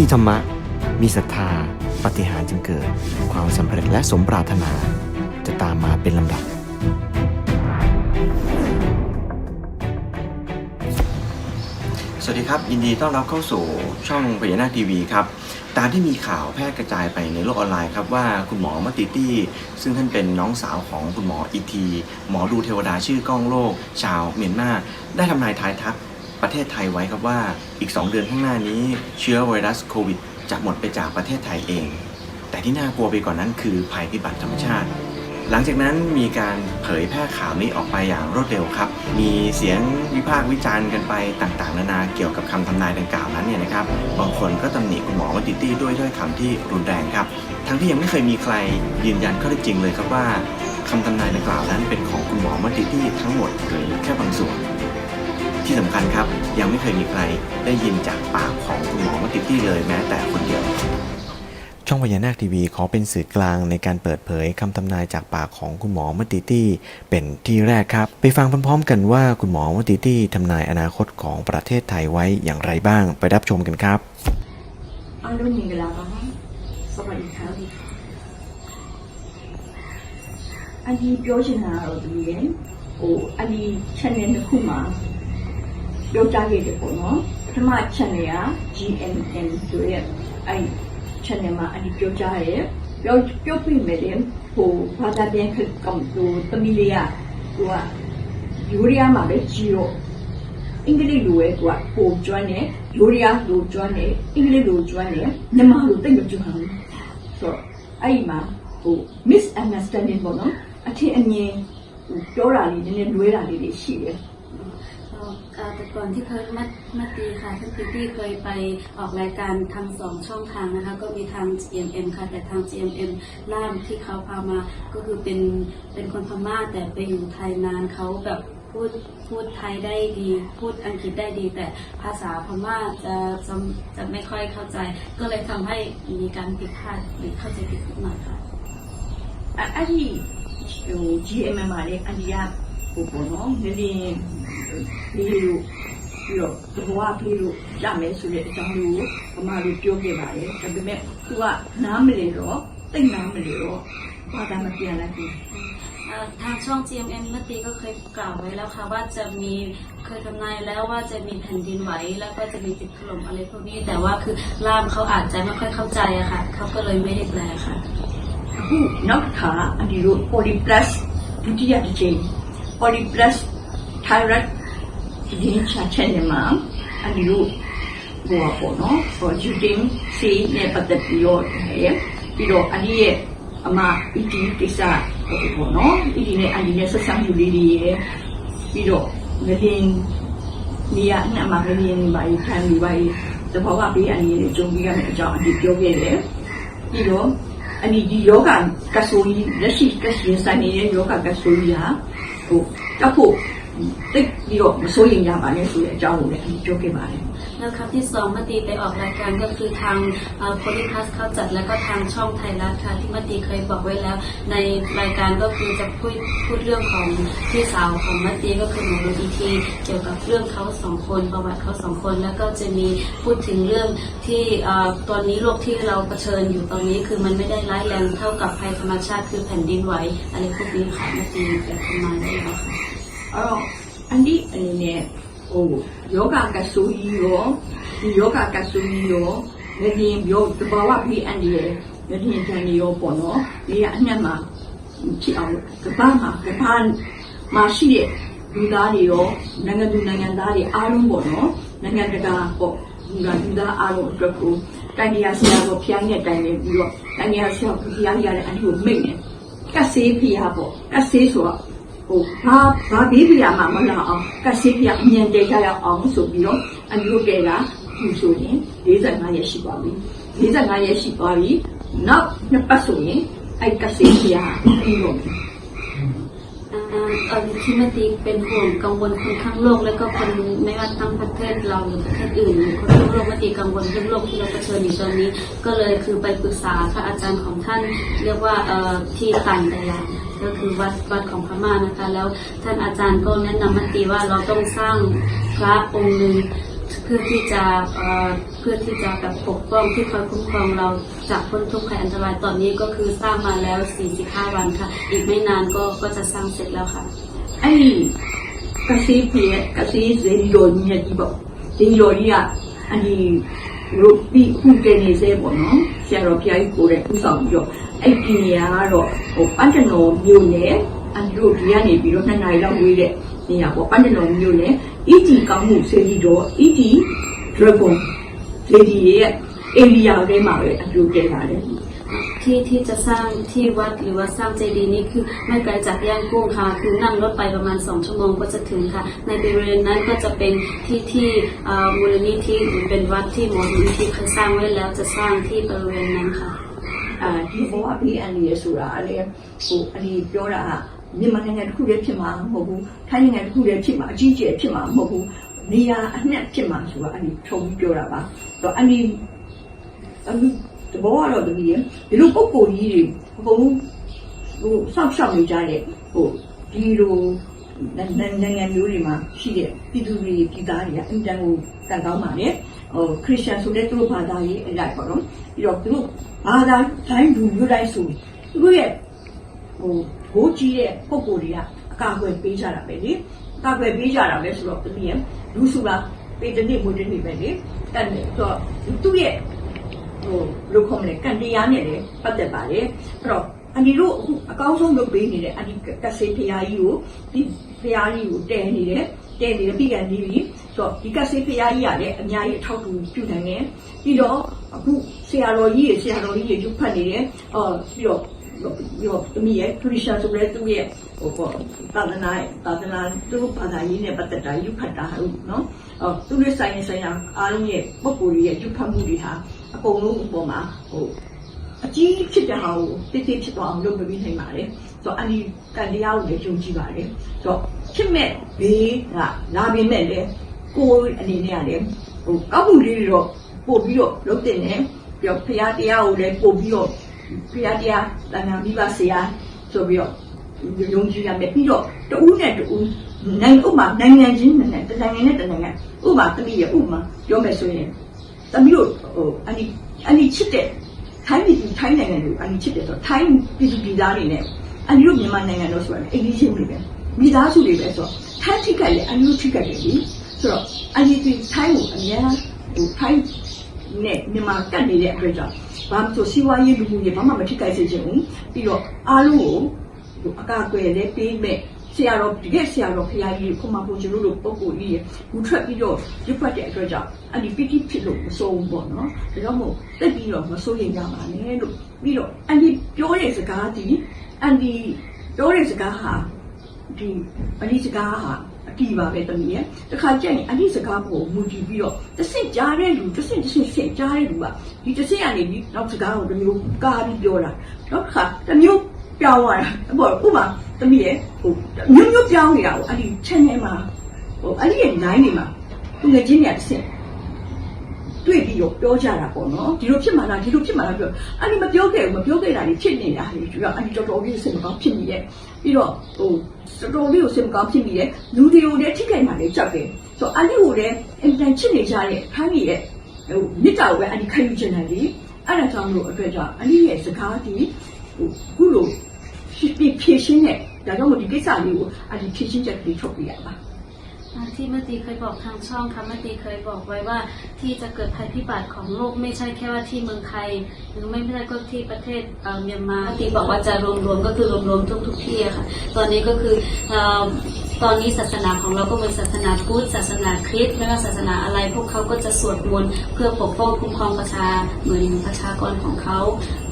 มีธรรมะ มีศรัทธา ปฏิหารจึงเกิด ความสำเร็จและสมปรารถนา จะตามมาเป็นลำดับ สวัสดีครับ ยินดีต้อนรับเข้าสู่ช่องพญานาคทีวีครับ ตามที่มีข่าวแพร่กระจายไปในโลกออนไลน์ครับว่า คุณหมอมัตติตี้ ซึ่งท่านเป็นน้องสาวของคุณหมออีที หมอดูเทวดาชื่อก้องโลก ชาวเมียนมาได้ทำนายทายทักประเทศไทยไว้ครับว่าอีก 2 เดือนข้างหน้านี้เชื้อไวรัสโควิดจะหมดไปจากประเทศไทยเอง แต่ที่น่ากลัวไปก่อนนั้นคือภัยพิบัติธรรมชาติ หลังจากนั้นมีการเผยแพร่ข่าวนี้ออกไปอย่างรวดเร็วครับ มีเสียงวิพากษ์วิจารณ์กันไปต่างๆนานาเกี่ยวกับคำทำนายดังกล่าวนั้นเนี่ยนะครับบางคนก็ตำหนิคุณหมอวัติตี้ด้วยด้วยคำที่รุนแรงครับทั้งที่ยังไม่เคยมีใครยืนยันข้อเท็จจริงเลยครับว่าคำทำนายดังกล่าวนั้นเป็นของคุณหมอวัติที่ทั้งหมดหรือแค่บางส่วนที่สำคัญครับยังไม่เคยมีใครได้ยินจากปากของคุณหมอมาติดที่เลยแม้แต่คนเดียว ช่องพญานาคทีวีขอเป็นสื่อกลางในการเปิดเผยคำทำนายจากปากของคุณหมอมติตี้เป็นที่แรกครับ ไปฟังพร้อมๆกันว่าคุณหมอมติตี้ทำนายอนาคตของประเทศไทยไว้อย่างไรบ้างไปรับชมกันครับอันดุนีกันแล้วัะสวัสดีครับอันนี้โยชนาเราเรีนโอ้อันนี้ชเนนคุณหมาပြောကြားခဲ့တယ်ပေါ့နော်ပထမ channel က GMN ဆိုရဲအဲ့ channel မှာအဲ့ဒီပြောကြားရဲပြောပြောပြမယ်လေဟိုဘာသာပြန်ခက်ကောင်သူသမီးလေးကသူကယူရီးယားမှာပဲကြီးတော့အင်္ဂလိပ်လိုပဲသူကပိုကျွမ်းတယ်ယူရီးယားလိုကျွမ်းတယ်အင်္ဂလိပ်လိုကျွမ်းတယ်မြန်မာလိုတိတ်မကျွမ်းဘူးဆိုတော့အဲ့ဒီမှာဟို misunderstanding ပေါ့နော်အထင်အမြင်ပြောတာလေးနည်းနည်းလွဲတာလေးတွေရှိတယ်แต่ก่อนที่เพิ่มมาตีค่ะท่านพี่ที่เคยไปออกรายการทางสองช่องทางนะคะก็มีทาง GMM ค่ะแต่ทาง GMM ล่ามที่เขาพามา ก็คือเป็นเป็นคนพม่าแต่ไปอยู่ไทยนานเขาแบบพูดพูดไทยได้ดี พูดอังกฤษได้ดี แต่ภาษาพม่าจะจะจะไม่ค่อยเข้าใจ ก็เลยทำให้มีการผิดพลาดหรือเข้าใจผิดมาดหน่อค่ะอันนี้ GMM มาเรียกอันนี้ยากปุปบเนองเดี๋ยวนี้ลြီးလို့ပြီးတေล့ဒီဘဝပြီးလို့ရမယ်ဆိုတဲ့အကြောင်းကိုမမတို့ပြောခဲ့ပါတယ်ဒါပေမဲ့သူကနားမလည်တော့တိတ်နားမလည်တော့ဘာသာမပြန်လทางช่อง GMM เมื่อตีก็เคยกล่าวไว้แล้วค่ะว่าจะมี เคยทำนายแล้วว่าจะมีแผ่นดินไหวแล้วก็จะมีติดถล่มอะไรพวกนี้ แต่ว่าคือ ล่ามเขาอาจจะไม่ค่อยเข้าใจอะค่ะ เขาก็เลยไม่ได้แปลค่ะအูုနောက်ခါดีรูို polyplus ဒုတိယတစ်ချိโพลิพลัส ไทรั y ဒီချာချင်မှာအဒီလိုဘောပေါ့နော် for shooting စီနဲ့ပတ်သက်ပြီးတော့ရဲပြီးတော့အဒီရဲ့အမ ED ကိစ္စပေါ့နော် ED နဲ့အဒီနဲ့ဆက်ဆံမှုလေးတွေရဲပြီးတော့ငလင်းနေရာနဲ့အမငလင်းဘာကြီးခံပြီးဘာကြီးတဘောကပေးအဒီနဲ့ဂျုံပြီးရမယ့်အကြောင်းအဒီပြောခဲ့တယ်ပြီးတော့အဒီဒီယောဂကဆိုကြီးလက်ရှိကရှင်စံနေတဲ့ယောဂကဆိုကြီးဟာဟိုတက်ဖို့ติดเดีกว่าสู้ยิงยาบาเนี่ยสู้เจ้าเนี่ยจ้าเกบมาเนียแล้วครับที่สองมตีไปออกรายการก็คือทางโพลิพัสเขาจัดแล้วก็ทางช่องไทยรัฐค่ะที่มตีเคยบอกไว้แล้ว ในรายการก็คือจะพูดพูดเรื่องของพี่สาวของมตีก็คือหนูรูอีทีเกี่ยวกับเรื่องเขาสองคนประวัติเขาสองคน แล้วก็จะมีพูดถึงเรื่องที่ตอนนี้โลกที่เราเผชิญอยู่ตอนนี้คือมันไม่ได้ร้ายแรงเท่ากับภัยธรรมชาติ คือแผ่นดินไหวอะไรพวกนี้ค่ะมตีแบบประมาณนี้ไหมค่ะအဲ့တော့အန်ဒီအနေနဲ့ဟိုယောဂကဆူကြီးရောဒီယောဂကဆူကြီးရောနေရင်ပြောတဘာဝပြီးအန်ဒီရဲ့နေရင်တန်ရောပေါ့နော်ဒီကအညက်မှာဖြစ်အောင်ကဘာမှာကဘာမှာရှိတဲ့လူသားတွေရောနိုင်ငံသူနိုင်ငံသားတွေအားလုံးပေါ့နော်နိုင်ငံတကာပေါ့လူသားလူသားအားလုံးအတွက်ကိုတန်တရားဆရာတော်ဖျားနဲ့တိုင်နေပြီးတော့တန်တရားဆရာဖျားရတဲ့အန်ဒီကိုမိတ်နေကတ်ဆေးဖျားပေါ့ကတ်ဆေးဆိုတော့กูพระพระบิดาแม่มาละอ๋อเกษียณยังเดียวอ๋อมสุบิโรอันนี้ก็แก่ละผู้ชายดีใจงานเยี่ยมกวบาบีดีใจะงาเยี่ยมกว่าบีนับนับประสูนไอ้กษียณอีกหนึ่งเออที่มาตีเป็นห่วงกังวลคนทั้งโลกแล้วก็คนไม่ว่าทั้งประเทศเราหรือประเทศอื่นคนทั้งโลกมาตีกังวลทั้งโลกที่เราเผชิญอยู่ตอนนี้ ก็เลยคือไปปรึกษาพระอาจารย์ของท่านเรียกว่าเออที่ต่างแต่ลก็คือวัดวัดของพม่านะคะ แล้วท่านอาจารย์ก็แนะนำมติว่าเราต้องสร้างพระองค์หนึ่งเพื่อที่จะเพื่อที่จะแบบปกป้องที่คอยคุ้มครองเราจากพ้นทุกข์ภัยอันตรายตอนนี้ก็คือสร้างมาแล้ว45วันค่ะ อีกไม่นานก็ก็จะสร้างเสร็จแล้วค่ะไอ้กระซีเพียกระซีเซนโยนเนี่ยที่บอกเซนโยนเนี่ยอันนี้รูปที่คุณเกนีเซ่บอกเนาะเชียร์เราพี่ไอ้กูเลยผู้สองโยไอ့ဒီနေရာကปั้นဟိนပနอยู่เนี่ยอันร်ูအี်တိน့ဒီကနေပြီนတော့နှစ်နာရီလေ่က်ဝေးတဲ့นอยู่เนี่ย်ีတีော်မြို့နယ် ET ีောင်းမှจစเတီတอာี ET เ r เ g o n လေဒมရဲ့ยိန္ဒိาเဲမှာပที่ที่จะสร้างที่วัดหรือว่าสร้างเจดีย์นี้คือไม่ไกลจากย่างกุ้งค่ะ คือนั่งรถไปประมาณสองชั่วโมงก็จะถึงค่ะ ในบริเวณนั้นก็จะเป็นที่ที่มูลนิธิหรือเป็นวัดที่มูลนิธิเคยสร้างไว้แล้วจะสร้างที่บริเวณนั้นค่ะအာဒီဘဝဘေးအန္တရာယ်ဆိုတာအလေဟိုအလေပြောတာမြန်မာနိုင်ငံတစ်ခုတည်းဖြစ်မှာမဟုတ်ဘူးထိုင်းနိုင်ငံတစ်ခုတည်းဖြစ်မှာအကြီးအကျယ်ဖြစ်မှာမဟုတ်ဘူးနေရာအနှက်ဖြစ်မှာဆိုတာအလေထုံပြောတာပါတော့အလေအလေတဘောကတော့တမီးရေဒီလိုပုံပုံကြီးတွေအကုန်ဟိုဆောက်ရှောက်နေကြတဲ့ဟိုဒီလိုနိုင်ငံမျိုးတွေမှာရှိတဲ့ပြည်သူတွေပြည်သားတွေကအင်တန်ကိုကံကောင်းပါလေဟိုခရစ်ယာန်ဆိုတဲ့သူတို့ဘာသာရေးအလိုက်ပေါ့နော်ပြီးတော့သူတို့ဘာသာတိုင်းလူမျိုးတိုင်းဆိုရင်သူတို့ရဲ့ဟိုဘိုးကြီးတဲ့ပုံကိုယ်တွေကအကာအကွယ်ပေးကြတာပဲလေအကာအကွယ်ပေးကြတာပဲဆိုတော့သူရဲ့လူဆိုတာပေတနည်းမွေတနည်းပဲလေအဲ့တော့သူ့ရဲ့ဟိုလို့ခေါ်မလဲကန်တရားနဲ့လည်းပတ်သက်ပါတယ်အဲ့တော့အန်ဒီတို့အခုအကောင်းဆုံးလုပ်ပေးနေတဲ့အန်ဒီကဆေးဖရာကြီးကိုဒီဖရာကြီးကိုတဲနေတယ်တဲနေပြီးကန်နေပြီဆိုတော့ဒီကဆေးဖရာကြီးကလည်းအများကြီးအထောက်အကူပြုနိုင်တယ်ပြီးတော့အခုဆရာတော်ကြီးရေဆရာတော်ကြီးရေပြုဖတ်နေတယ်အော်ပြီးတော့ရောသမီးရဲ့ခရစ်ယာန်ဆိုတဲ့သူ့ရဲ့ဟိုပေါ့သာသနာသာသနာသူ့ဘာသာရေးနဲ့ပတ်သက်တာယူဖတ်တာဟုတ်နော်အော်သူ့ရဲ့ဆိုင်ရဆိုင်ရာအားလုံးရဲ့ပုံကိုယ်ရဲ့ယူဖတ်မှုတွေဟာအကုန်လုံးအပေါ်မှာဟိုအကြီးဖြစ်တဲ့ဟာကိုတိတိဖြစ်သွားအောင်လုပ်ပေးနိုင်ပါတယ်ဆိုတော့အန်ဒီတန်တရားကိုလည်းယုံကြည်ပါတယ်ဆိုတော့ဖြစ်မဲ့ဘေးကလာပေမဲ့လည်းကိုအနေနဲ့ကလည်းဟိုကောက်မှုလေးတွေတော့ပို့ပြီးတော့လုပ်တင်တယ်ပြီးတော့ဖရာတရားကိုလည်းပို့ပြီးတော့ဖရာတရားတန်ခါမိဘဆရာဆိုပြီးတော့ယုံကြည်ရမယ်ပြီးတော့တူးနဲ့တူးနိုင်ဥမာနိုင်ငံချင်းနဲ့တနိုင်ငံနဲ့တနိုင်ငံဥမာတမိရဥမာပြောမယ်ဆိုရင်တမိတို့ဟိုအနိအနိချစ်တဲ့ထိုင်းပြည်သူထိုင်းနိုင်ငံတွေအနိချစ်တယ်ဆိုတော့ထိုင်းပြည်သူပြည်သားတွေနဲ့အနိတို့မြန်မာနိုင်ငံတို့ဆိုတာအင်္ဂလိပ်ချင်းတွေပဲမိသားစုတွေပဲဆိုတော့ထိုင်းထိခိုက်လေအနိတို့ထိခိုက်တယ်ဆိုတော့ NDP ထိုင်းကိုအများဟိုထိုင်းနဲ့မြန်မာတက်နေတဲ့အတွက်ကြောင့်ဘာဆိုစီဝါရေးလူမှုရေးဘာမှမထိခိုက်စေချင်ဘူးပြီးတော့အားလုံးကိုဟိုအကာအကွယ်လည်းပေးမဲ့ဆရာတော်တကယ်ဆရာတော်ဖရာကြီးကိုမှပုံကျွန်တော်တို့ပုံကိုကြီးရဘူးထွက်ပြီးတော့ရွတ်ဖတ်တဲ့အတွက်ကြောင့်အဲ့ဒီပီတိဖြစ်လို့မစိုးဘူးပေါ့နော်ဒါကြောင့်မို့တက်ပြီးတော့မစိုးရင်ရပါနဲ့လို့ပြီးတော့အန်ဒီပြောတဲ့စကားဒီအန်ဒီပြောတဲ့စကားဟာဒီအန်ဒီစကားဟာအတီပါပဲတမီးရဲ့တခါကြက်ရင်အဲ့ဒီစကားကိုမူတည်ပြီးတော့တစ်ဆင့်ကြားတဲ့လူတစ်ဆင့်တစ်ဆင့်ဆင့်ကြားတဲ့လူကဒီတစ်ဆင့်ကနေပြီးနောက်စကားကိုတစ်မျိုးကားပြီးပြောတာနောက်တစ်ခါတစ်မျိုးပြောင်းသွားတာအပေါ်ဥပမာတမီးရဲ့ဟိုမျိုးမျိုးပြောင်းနေတာကိုအဲ့ဒီ channel မှာဟိုအဲ့ဒီရဲ့ line တွေမှာသူငယ်ချင်းတွေကတစ်ဆင့်တွေ့ပြီးတော့ပြောကြတာပေါ့နော်ဒီလိုဖြစ်မှလားဒီလိုဖြစ်မှလားပြောအဲ့ဒီမပြောခဲ့ဘူးမပြောခဲ့တာကြီးဖြစ်နေတာလေကျတော့အဲ့ဒီတော်တော်လေးစိတ်မကောင်းဖြစ်နေရဲ့ပြီးတော့ဟိုတော်တော်လေးကိုစိတ်မကောင်းဖြစ်နေရဲ့လူတွေကိုလည်းထိခိုက်မှလည်းကြောက်တယ်ဆိုတော့အဲ့ဒီကိုလည်းအင်တန်ချစ်နေကြတဲ့ခိုင်းကြီးရဲ့ဟိုမြစ်တာကိုပဲအဲ့ဒီခံယူချင်တယ်လေအဲ့ဒါကြောင့်လို့အတွက်ကြောင့်အဲ့ဒီရဲ့စကားဒီဟိုခုလိုဖြည့်ရှင်းတဲ့ဒါကြောင့်မို့ဒီကိစ္စလေးကိုအဲ့ဒီဖြည့်ရှင်းချက်တွေထုတ်ပြရပါที่มตีเคยบอกทางช่องค่ะมตีเคยบอกไว้ว่าที่จะเกิดภัยพิบัติของโลกไม่ใช่แค่ว่าที่เมืองไทยหรือไม่ใช่ก็ที่ประเทศเมียนมาที่บอกว่าจะรวมรวมก็คือ รวมๆทุกทุกที่ค่ะ ตอนนี้ก็คือตอนนี้ศาสนาของเราก็เป็นศาสนาพุทธศาสนาคริสต์ไม่ว่าศาสนาอะไรพวกเขาก็จะสวดมนต์เพื่อปกป้องคุ้มครองประชาเหมือนประชากรของเขา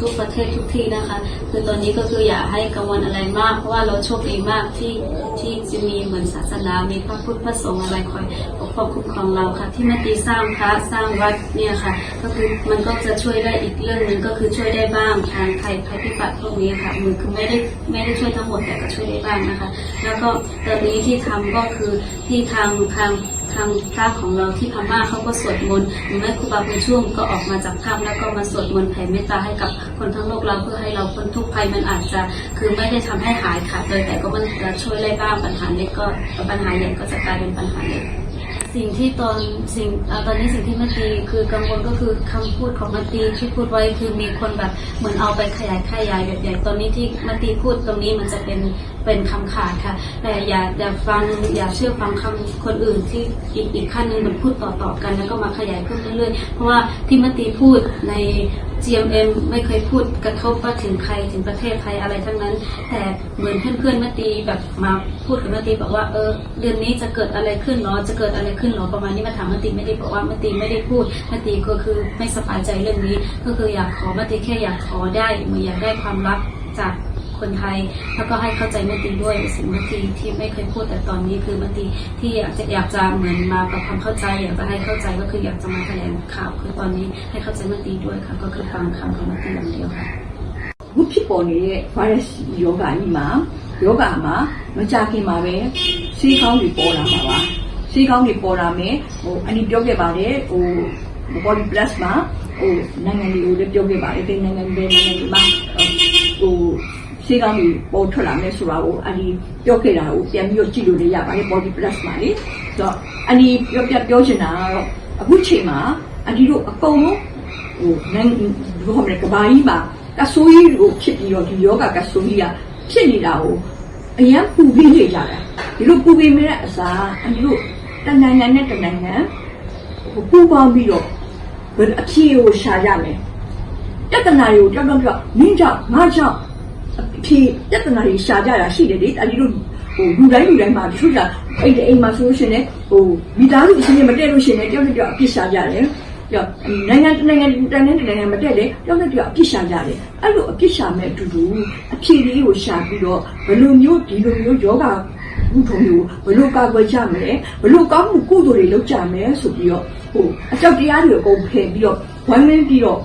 ทุกประเทศทุกที่นะคะคือตอนนี้ก็คืออย่าให้กังวลอะไรมากเพราะว่าเราโชคดีมากที่ที่จะมีเหมือนศาสนามีพระพุทธพระสงฆ์อะไรคอยปกป้องคุ้มครองเราค่ะ ที่แม่ตีสร้างพระสร้างวัดเนี่ยค่ะ ก็คือมันก็จะช่วยได้อีกเรื่องหนึ่งก็คือช่วยได้บ้างทางไทยภัยพิบัติพวกนี้ค่ะมือคือไม่ได้ไม่ได้ช่วยทั้งหมดแต่ก็ช่วยได้บ้างนะคะ แล้วก็ตอนนี้ที่ทำก็คือที่ทางทางทางพระของเราที่พม่าเขาก็สวดมนต์หรือแม่ครูบาบุญชุ่มก็ออกมาจากถ้ำแล้วก็มาสวดมนต์แผ่เมตตาให้กับคนทั้งโลกเราเพื่อให้เราพ้นทุกข์ภัยมันอาจจะคือไม่ได้ทำให้หายขาดเลยแต่ก็มันจะช่วยไล่บ้างปัญหาเล็กก็ปัญหาใหญ่ก็จะกลายเป็นปัญหาเล็กสิ่งที่ตอนสิ่งอตอนนี้สิ่งที่มาตีคือกังวลก็คือคำพูดของมาตีที่พูดไว้คือมีคนแบบเหมือนเอาไปขยายขยายแบบใหญ่ตอนนี้ที่มาตีพูดตรงนี้มันจะเป็นเป็นคำขาดค่ะแต่อย่าอย่าฟังอย่าเชื่อฟังคำคนอื่นที่อีกอีกขั้นนึงมันพูดต่อๆกัน แล้วก็มาขยายเพิ่มเรื่อยๆเพราะว่าที่มาตีพูดใน GMM ไม่เคยพูดกระทบว่าถึงใครถึงประเทศไทยอะไรทั้งนั้น แต่เหมือนเพื่อนๆมาตีแบบมาพูดกับมาตีบอกว่า เออเดือนนี้จะเกิดอะไรขึ้นเนาะจะเกิดอะไรขึ้นเนาะประมาณนี้มาถามมาตีไม่ได้บอกว่ามาตีไม่ได้พูดมาตีก็คือไม่สบายใจเรื่องนี้ก็คืออยากขอมาตีแค่อยากขอได้เหมือนอยากได้ความรักจากคนไทย แล้วก็ให้เข้าใจเมตีด้วย สิ่งเมตีที่ไม่เคยพูดแต่ตอนนี้คือเมตีที่อยากจะอยากจะเหมือนมาปรับความเข้าใจอยากจะให้เข้าใจก็คืออยากจะมาแถลงข่าวคือตอนนี้ให้เข้าใจเมตีด้วยค่ะก็คือฟังคำของเมตีอย่างเดียวค่ะวุฒิปูลนี้ฟังได้โยกามาโยกามามันจะกีนมาเว้ซีข้าวหร่อปูนะมาวะซีข้าวหร่อปูนะเมโออันนี้เดียวกันมาเลยโอ้บอลี้พลัสมาโอ้นั่งงินอยู่เดียวกันมาเลยเป็นนั่งงานเป็นนั่งงานมาဆေးကောင်းတွေပေါ်ထွက်လာမယ်ဆိုတာကိုအန်ဒီပြောခဲ့တာကိုပြန်ပြီးတော့ကြည့်လို့လည်းရပါတယ် body plus မှာလေဆိုတော့အန်ဒီပြောပြပြောချင်တာကတော့အခုချိန်မှာအန်ဒီတို့အကုန်လုံးဟိုနိုင်ငံဘယ်လိုမှကဘာကြီးမှာကဆိုးကြီးကိုဖြစ်ပြီးတော့ဒီယောဂကဆိုးကြီးကဖြစ်နေတာကိုအရန်ပူပြီးနေကြတယ်ဒီလိုပူပြီးမတဲ့အစားအန်ဒီတို့တဏ္ဍာန်နဲ့တဏ္ဍာန်ဟိုပူပေါင်းပြီးတော့ဘယ်အဖြေကိုရှာရမလဲတက်တနာတွေကိုကြောက်ကြောက်ကြောက်နင်းကြောက်ငါကြောက်ဖြေပြဿနာတွေရှာကြတာရှိတယ်လေတာကြီးတို့ဟိုလူတိုင်းလူတိုင်းမှာတချို့ကအိမ်တအိမ်မှာဆိုလို့ရှင်လေဟိုမိသားစုအချင်းချင်းမတည့်လို့ရှင်လေတယောက်တစ်ယောက်အပြစ်ရှာကြတယ်ကြောင့်နိုင်ငံတနိုင်ငံတန်တဲ့နိုင်ငံမတက်လေတောင်းတဲ့ပြောအပြစ်ရှာကြတယ်အဲ့လိုအပြစ်ရှာမဲ့အတူတူအဖြေလေးကိုရှာပြီးတော့ဘယ်လိုမျိုးဒီလိုမျိုးယောဂဘုထုံမျိုးဘယ်လိုကာကွယ်ကြမလဲဘယ်လိုကောင်းမှုကုသိုလ်တွေလုပ်ကြမလဲဆိုပြီးတော့ဟိုအကြောက်တရားတွေကိုအကုန်ဖယ်ပြီးတော့ဝမ်းလင်းပြီးတော့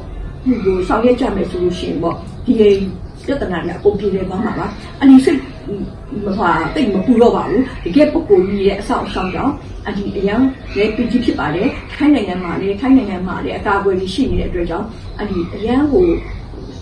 ဒီလိုဆောင်ရွက်ကြမယ်ဆိုလို့ရှိရင်ပေါ့ဒီပြဿနာတွေအကုန်ပြေလည်သွားမှာပါအနီစိတ်မဟာတိတ်မပူတော့ပါဘူးတကယ်ပုဂ္ဂိုလ်ကြီးရဲ့အဆောက်အအုံကြောင့်အဒီအရန်လည်းပြည်ကြီးဖြစ်ပါတယ်ထိုင်းနိုင်ငံမှာလည်းထိုင်းနိုင်ငံမှာလည်းအကာအကွယ်ကြီးရှိနေတဲ့အတွက်ကြောင့်အဒီအရန်ကို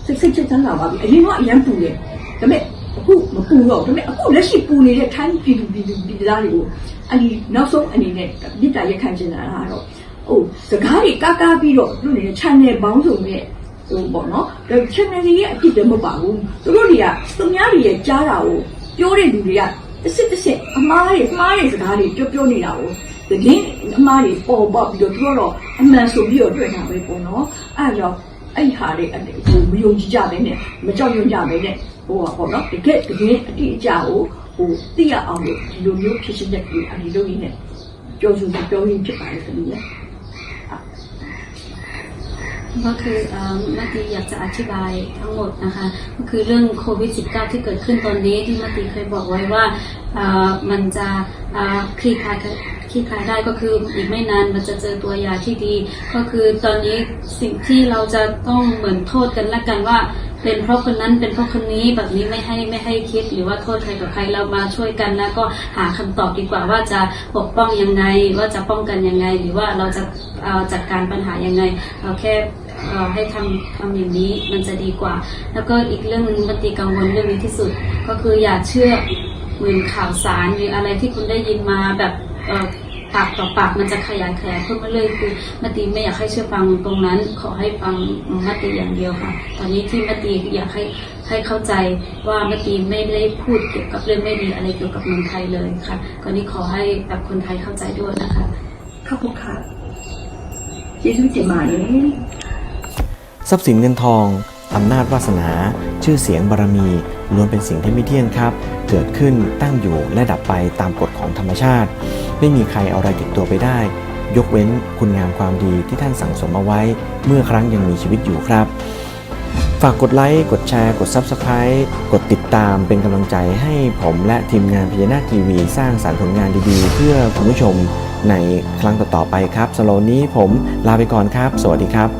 စိတ်စိတ်ချမ်းသာပါပြီအရင်ကအရန်ပူတယ်ဒါပေမဲ့အခုမပူတော့ဒါပေမဲ့အခုလက်ရှိပူနေတဲ့ထိုင်းပြည်သူပြည်သူပြည်သားတွေကိုအဒီနောက်ဆုံးအနေနဲ့မြစ်တာရက်ခံချင်တာကတော့ဟိုစကားတွေကကားပြီးတော့သူ့နေ channel ဘောင်းစုံနဲ့ဆိုပေါ့နော်ဒါချန်နယ်ကြီးရဲ့အဖြစ်တည်းမဟုတ်ပါဘူးသူတို့တွေကသူများတွေရဲ့ကြားတာကိုပြောတဲ့လူတွေကတစ်စစ်တစ်စစ်အမားတွေအမားတွေစကားတွေပြောပြောနေတာကိုသတင်းအမားတွေပေါ်ပေါက်ပြီးတော့သူတို့တော့အမှန်ဆိုပြီးတော့တွေ့တာပဲပေါ့နော်အဲဒါကြောင့်အဲ့ဟာတွေဟိုမယုံကြည်ကြပဲနဲ့မကြောက်ရွံ့ကြပဲနဲ့ဟိုပါပေါ့နော်တကယ်သတင်းအတိအကျကိုဟိုသိရအောင်လို့ဒီလိုမျိုးဖြစ်ရှင်းတဲ့ဒီအဒီလိုကြီးနဲ့ကြော်စုပြောရင်းဖြစ်ပါတယ်ဆိုလို့ก็คือมื่อยากจะอธิบายทั้งหมดนะคะก็คือเรื่องโควิด -19 ที่เกิดขึ้นตอนนี้ที่มี้เคยบอกไว้ว่ามันจะคลี่คลายคลี่คลายได้ก็คืออีกไม่นานมันจะเจอตัวยาที่ดี ก็คือตอนนี้สิ่งที่เราจะต้องเหมือนโทษกันละกันว่า เป็นเพราะคนนั้นเป็นเพราะคนนี้แบบนี้ไม่ให้ไม่ให้คิด หรือว่าโทษใครกับใครเรามาช่วยกันแล้วก็หาคำตอบดีกว่า ว่าจะปกป้องยังไงว่าจะป้องกันยังไงหรือว่าเราจะจัดการปัญหายังไงเราแค่ให้ทำทำอย่างนี้มันจะดีกว่าแล้วก็อีกเรื่องนึงปัิตกังวลเรื่องนี้ที่สุดก็คืออย่าเชื่อเหมือนข่าวสารหรืออะไรที่คุณได้ยินมาแบบปากต่อปากมันจะขยายแยายขึ้นมาเลยคือมติไม่อยากให้เชื่อฟังตรงนั้นขอให้ฟังมติอย่างเดียวค่ะตอนนี้ที่มติอยากให้ให้เข้าใจว่ามติไม่ได้พูดเกี่ยวกับเรื่องไม่ดีอะไรเกี่ยวกับเมืองไทยเลยค่ะก็นี้ขอให้แบบคนไทยเข้าใจด้วยนะคะขอบคุณค่ะ예หมายทรัพย์สินเงินทอง อำนาจวาสนา ชื่อเสียงบารรมีล้วนเป็นสิ่งที่ไม่เที่ยงครับ เกิดขึ้นตั้งอยู่และดับไปตามกฎของธรรมชาติ ไม่มีใครเอาอะไรติดตัวไปได้ ยกเว้นคุณงามความดีที่ท่านสั่งสมเอาไว้ เมื่อครั้งยังมีชีวิตอยู่ครับ ฝากกดไลค์กดแชร์กด Subscribe กดติดตามเป็นกำลังใจให้ผมและทีมงานพิจนาทีวีสร้างสารรค์ผลงานดีๆ เพื่อคุณผู้ชมในครั้งต่อๆไปครับสโลนี้ผม ลาไปก่อนครับ สวัสดีครับ